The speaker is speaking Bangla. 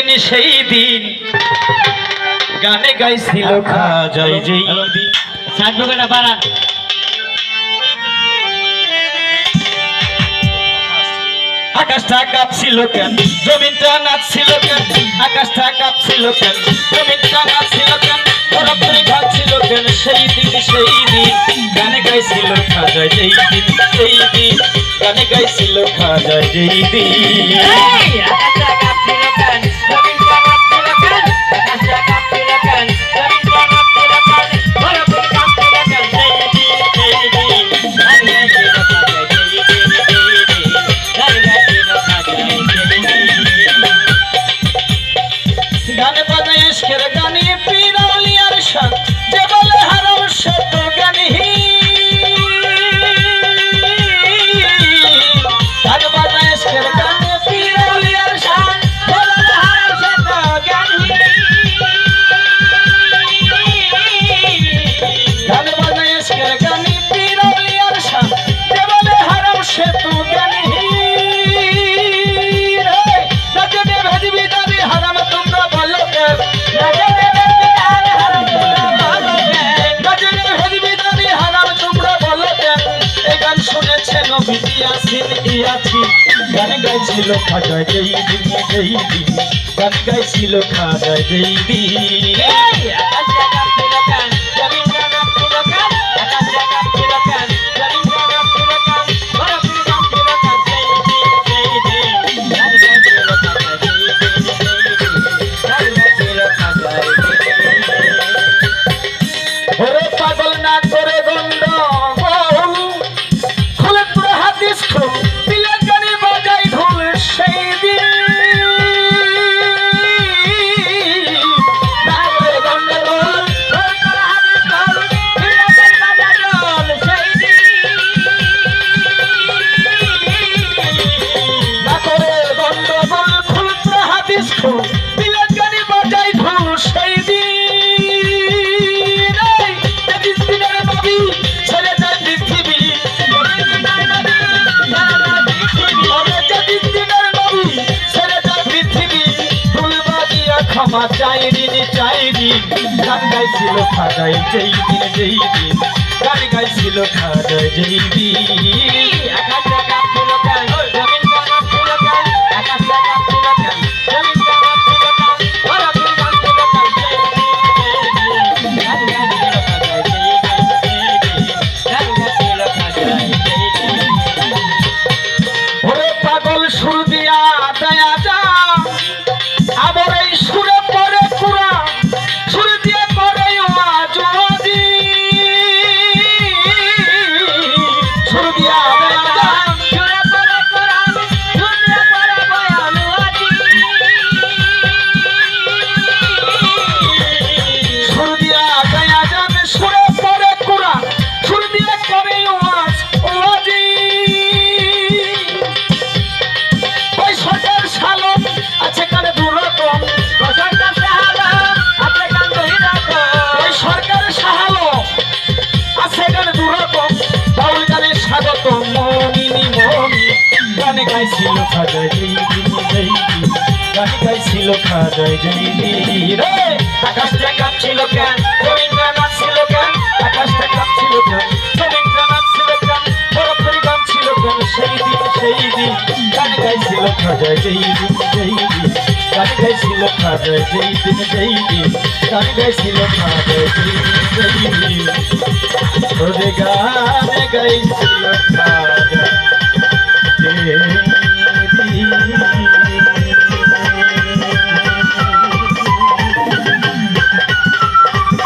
দিন সেই দিন গানে গাইছিল আকাশটা কাঁপছিল কেন? জমিনটা নাচছিল কেন? আকাশটা কাঁপছিল কেন? জমিনটা নাচছিল কেন? বরাবরই ভাবছিল কেন? সেই দিন সেই দিন গানে গাইছিল খাজা যেই দিন সেই দিন গানে গাইছিল খাজা যেই দিন ইয়াসিন ইয়াসিন গান গাইছিল খাজায় দেইবি দেইবি গান গাইছিল খাজায় দেইবি ক্ষমা চাই দিন চাই দিন গান গাইছিল খাদাই যেই দিন যেই দিন। গান গাইছিল খাদাই যেই দিন। একা টাকা ফুল কাল জমিন স্বাগত, মমিনি, মমি। গানে গাইছিল খাজায় জয় জয় গান গাইছিল খাজায় জয় রে, আকাশটা কাঁপছিল কেন? রবীন্দ্রনাথ ছিল কেন? আকাশটা কাঁপছিল কেন? রবীন্দ্রনাথ ছিল কেন? বরফরি গান ছিল কেন? সেই দিন সেই দিন। গান গাইছিল খাজায় জয় জয় গান গাইছিল খাবে যেই দিন যেই দিন। গান গাইছিল খাবে যেই দিন যেই দিন। গান গাইছিল খাবে